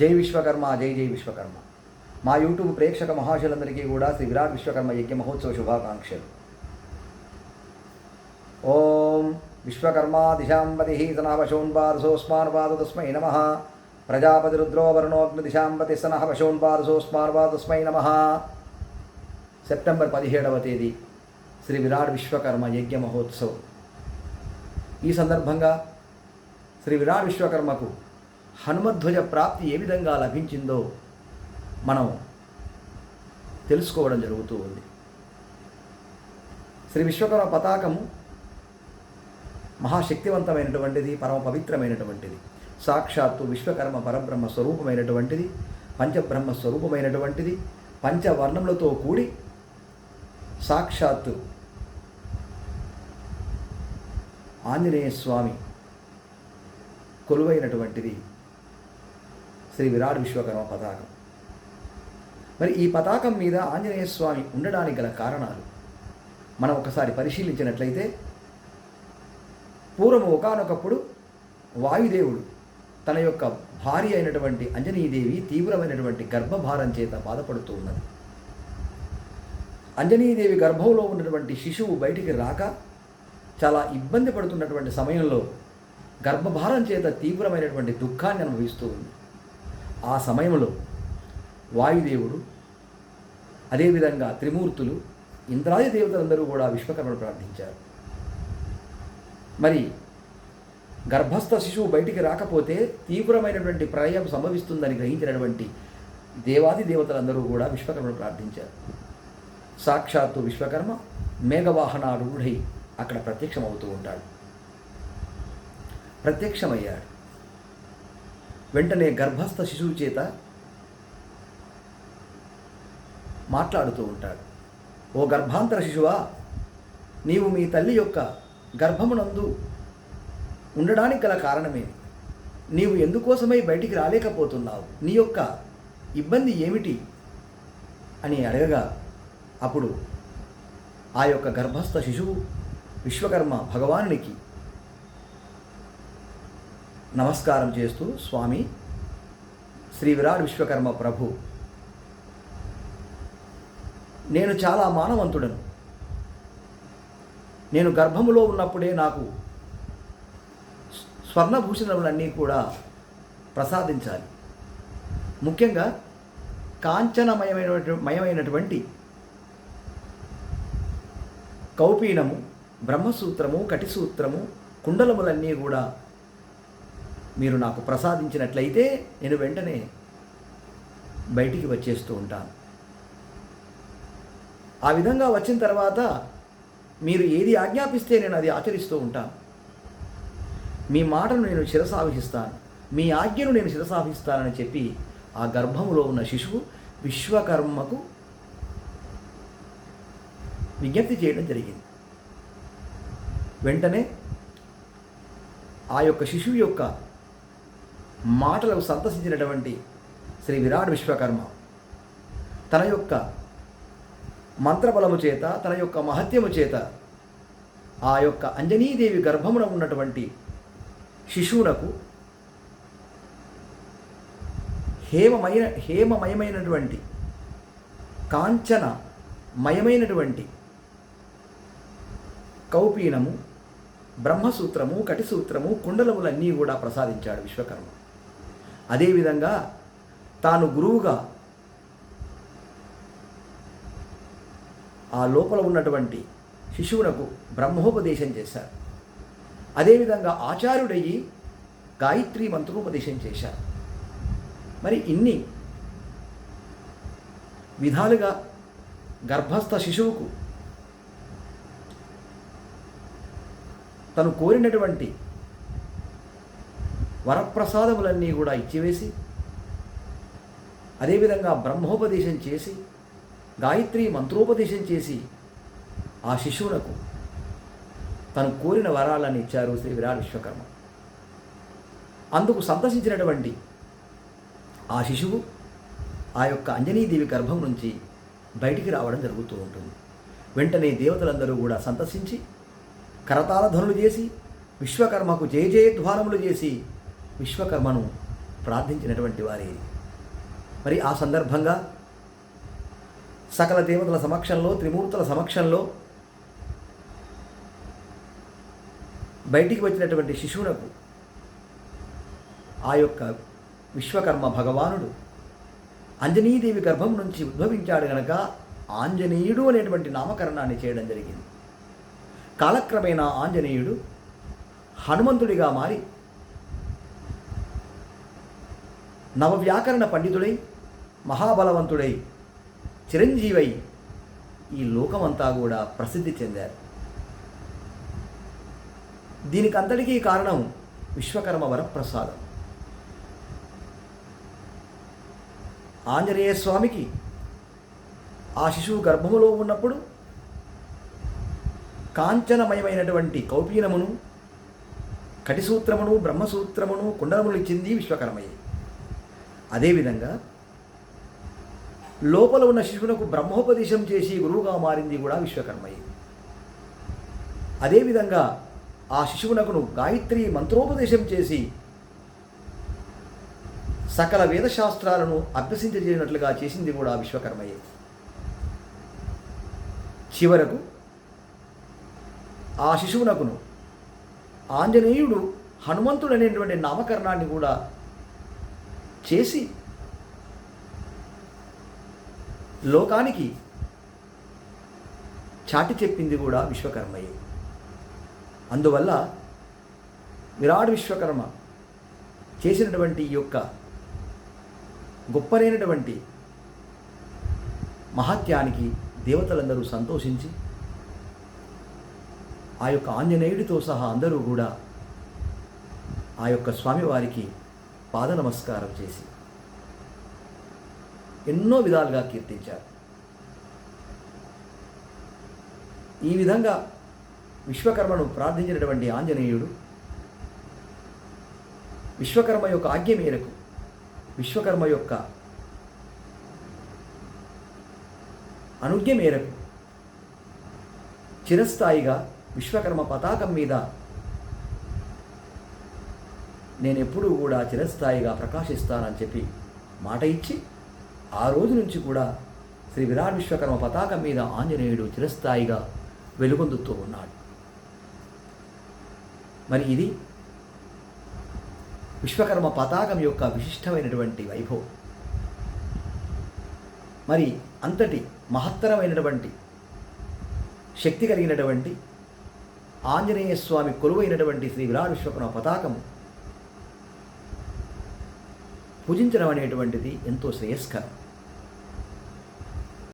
జై విశ్వకర్మ జై జై విశ్వకర్మ. మా యూట్యూబ్ ప్రేక్షక మహాశులందరికీ కూడా శ్రీ విరాట్ విశ్వకర్మ యజ్ఞ మహోత్సవ శుభాకాంక్షలు. ఓం విశ్వకర్మా దిశాంపతి సనహవశోన్పాదసోస్మాన్పాద తస్మై నమ. ప్రజాపతి రుద్రో వరుణోగ్ని దిశాంపతి సనహవశోన్పాదసోస్మాన్పాద తస్మై నమ. సెప్టెంబర్ పదిహేడవ తేదీ శ్రీ విరాట్ విశ్వకర్మ యజ్ఞ మహోత్సవం. ఈ సందర్భంగా శ్రీ విరాట్ విశ్వకర్మకు హనుమధ్వజ ప్రాప్తి ఏ విధంగా లభించిందో మనం తెలుసుకోవడం జరుగుతూ ఉంది. శ్రీ విశ్వకర్మ పతాకము మహాశక్తివంతమైనటువంటిది పరమ పవిత్రమైనటువంటిది సాక్షాత్తు విశ్వకర్మ పరబ్రహ్మ స్వరూపమైనటువంటిది పంచబ్రహ్మ స్వరూపమైనటువంటిది పంచవర్ణములతో కూడి సాక్షాత్తు ఆంజనేయ స్వామి కొలువైనటువంటిది శ్రీ విరాట్ విశ్వకర్మ పతాకం. మరి ఈ పతాకం మీద ఆంజనేయ స్వామి ఉండడానికి గల కారణాలు మనం ఒకసారి పరిశీలించినట్లయితే పూర్వం ఒకనొకప్పుడు వాయుదేవుడు తన యొక్క భార్య అయినటువంటి అంజనీదేవి తీవ్రమైనటువంటి గర్భభారం చేత బాధపడుతూ ఉన్నది. అంజనీదేవి గర్భంలో ఉన్నటువంటి శిశువు బయటికి రాక చాలా ఇబ్బంది పడుతున్నటువంటి సమయంలో గర్భభారం చేత తీవ్రమైనటువంటి దుఃఖాన్ని అనుభవిస్తూ ఉంది. ఆ సమయంలో వాయుదేవుడు అదేవిధంగా త్రిమూర్తులు ఇంద్రాది దేవతలందరూ కూడా విశ్వకర్మను ప్రార్థించారు. మరి గర్భస్థ శిశువు బయటికి రాకపోతే తీవ్రమైనటువంటి ప్రళయం సంభవిస్తుందని గ్రహించినటువంటి దేవాది దేవతలందరూ కూడా విశ్వకర్మను ప్రార్థించారు. సాక్షాత్తు విశ్వకర్మ మేఘవాహనారూఢై అక్కడ ప్రత్యక్షమవుతూ ఉంటాడు. ప్రత్యక్షమయ్యాడు. వెంటనే గర్భస్థ శిశువు చేత మాట్లాడుతూ ఉంటాడు. ఓ గర్భాంతర శిశువా నీవు మీ తల్లి యొక్క గర్భమునందు ఉండడానికి గల కారణమే నీవు ఎందుకోసమై బయటికి రాలేకపోతున్నావు? నీ యొక్క ఇబ్బంది ఏమిటి? అని అడగగా అప్పుడు ఆ యొక్క గర్భస్థ శిశువు విశ్వకర్మ భగవానునికి నమస్కారం చేస్తూ స్వామి శ్రీ విరాట్ విశ్వకర్మ ప్రభు. నేను చాలా మానవంతుడను. నేను గర్భములో ఉన్నప్పుడే నాకు స్వర్ణభూషణములన్నీ కూడా ప్రసాదించాలి. ముఖ్యంగా కాంచనమయమైన మయమైనటువంటి కౌపీనము బ్రహ్మసూత్రము కటిసూత్రము కుండలములన్నీ కూడా మీరు నాకు ప్రసాదించినట్లయితే నేను వెంటనే బయటికి వచ్చేస్తూ ఉంటాను. ఆ విధంగా వచ్చిన తర్వాత మీరు ఏది ఆజ్ఞాపిస్తే నేను అది ఆచరిస్తూ ఉంటాను. మీ మాటను నేను శిరసావహిస్తాను. మీ ఆజ్ఞను నేను శిరసావహిస్తానని చెప్పి ఆ గర్భములో ఉన్న శిశువు విశ్వకర్మకు విజ్ఞప్తి చేయడం జరిగింది. వెంటనే ఆ యొక్క శిశువు యొక్క మాటలకు సంతసించినటువంటి శ్రీ విరాట్ విశ్వకర్మ తన యొక్క మంత్రబలము చేత తన యొక్క మహత్యము చేత ఆ యొక్క అంజనీదేవి గర్భమున ఉన్నటువంటి శిశువునకు హేమమైన హేమమయమైనటువంటి కాంచన మయమైనటువంటి కౌపీనము బ్రహ్మసూత్రము కటిసూత్రము కుండలములన్నీ కూడా ప్రసాదించాడు విశ్వకర్మ. అదేవిధంగా తాను గురువుగా ఆ లోపల ఉన్నటువంటి శిశువునకు బ్రహ్మోపదేశం చేశారు. అదేవిధంగా ఆచార్యుడయ్యి గాయత్రి మంత్రోపదేశం చేశారు. మరి ఇన్ని విధాలుగా గర్భస్థ శిశువుకు తను కోరినటువంటి వరప్రసాదములన్నీ కూడా ఇచ్చివేసి అదేవిధంగా బ్రహ్మోపదేశం చేసి గాయత్రి మంత్రోపదేశం చేసి ఆ శిశువునకు తను కోరిన వరాలను ఇచ్చారు శ్రీ విరాట్ విశ్వకర్మ. అందుకు సంతసించినటువంటి ఆ శిశువు ఆ యొక్క అంజనీదేవి గర్భం నుంచి బయటికి రావడం జరుగుతూ ఉంటుంది. వెంటనే దేవతలందరూ కూడా సంతసించి కరతాల ధ్వనులు చేసి విశ్వకర్మకు జయ జయధ్వానములు చేసి విశ్వకర్మను ప్రార్థించినటువంటి వారి. మరి ఆ సందర్భంగా సకల దేవతల సమక్షంలో త్రిమూర్తుల సమక్షంలో బయటికి వచ్చినటువంటి శిశువునకు ఆ యొక్క విశ్వకర్మ భగవానుడు అంజనీదేవి గర్భం నుంచి ఉద్భవించాడు గనక ఆంజనేయుడు అనేటువంటి నామకరణాన్ని చేయడం జరిగింది. కాలక్రమేణా ఆంజనేయుడు హనుమంతుడిగా మారి నవవ్యాకరణ పండితుడై మహాబలవంతుడై చిరంజీవై ఈ లోకమంతా కూడా ప్రసిద్ధి చెందారు. దీనికి అంతటికీ కారణం విశ్వకర్మ వరప్రసాదం. ఆంజనేయ స్వామికి ఆ శిశువు గర్భములో ఉన్నప్పుడు కాంచనమయమైనటువంటి కౌపీనమును కటిసూత్రమును బ్రహ్మసూత్రమును కుండలములు ఇచ్చింది విశ్వకర్మయ్య అదేవిధంగా లోపల ఉన్న శిశువునకు బ్రహ్మోపదేశం చేసి గురువుగా మారింది కూడా విశ్వకర్మయ్య అదేవిధంగా ఆ శిశువునకును గాయత్రి మంత్రోపదేశం చేసి సకల వేదశాస్త్రాలను అభ్యసించజేయనట్లుగా చేసింది కూడా విశ్వకర్మయ్యే చివరకు ఆ శిశువునకును ఆంజనేయుడు హనుమంతుడు అనేటువంటి నామకరణాన్ని కూడా చేసి లోకానికి చాటి చెప్పింది కూడా విశ్వకర్మయే. అందువల్ల విరాట్ విశ్వకర్మ చేసినటువంటి ఈ యొక్క గొప్పనైనటువంటి మహత్యానికి దేవతలందరూ సంతోషించి ఆ యొక్క ఆంజనేయుడితో సహా అందరూ కూడా ఆ యొక్క స్వామివారికి పాద నమస్కారం చేసి ఎన్నో విధాలుగా కీర్తించారు. ఈ విధంగా విశ్వకర్మను ప్రార్థించినటువంటి ఆంజనేయుడు విశ్వకర్మ యొక్క ఆజ్ఞ మేరకు విశ్వకర్మ యొక్క అనుజ్ఞ మేరకు చిరస్థాయిగా విశ్వకర్మ పతాకం మీద నేను ఎప్పుడూ కూడా చిరస్థాయిగా ప్రకాశిస్తానని చెప్పి మాట ఇచ్చి ఆ రోజు నుంచి కూడా శ్రీ విరాట్ విశ్వకర్మ పతాకం మీద ఆంజనేయుడు చిరస్థాయిగా వెలుగొందుతూ ఉన్నాడు. మరి ఇది విశ్వకర్మ పతాకం యొక్క విశిష్టమైనటువంటి వైభవం. మరి అంతటి మహత్తరమైనటువంటి శక్తి కలిగినటువంటి ఆంజనేయ స్వామి కొలువైనటువంటి శ్రీ విరాట్ విశ్వకర్మ పతాకము పూజించడం అనేటువంటిది ఎంతో శ్రేయస్కరం.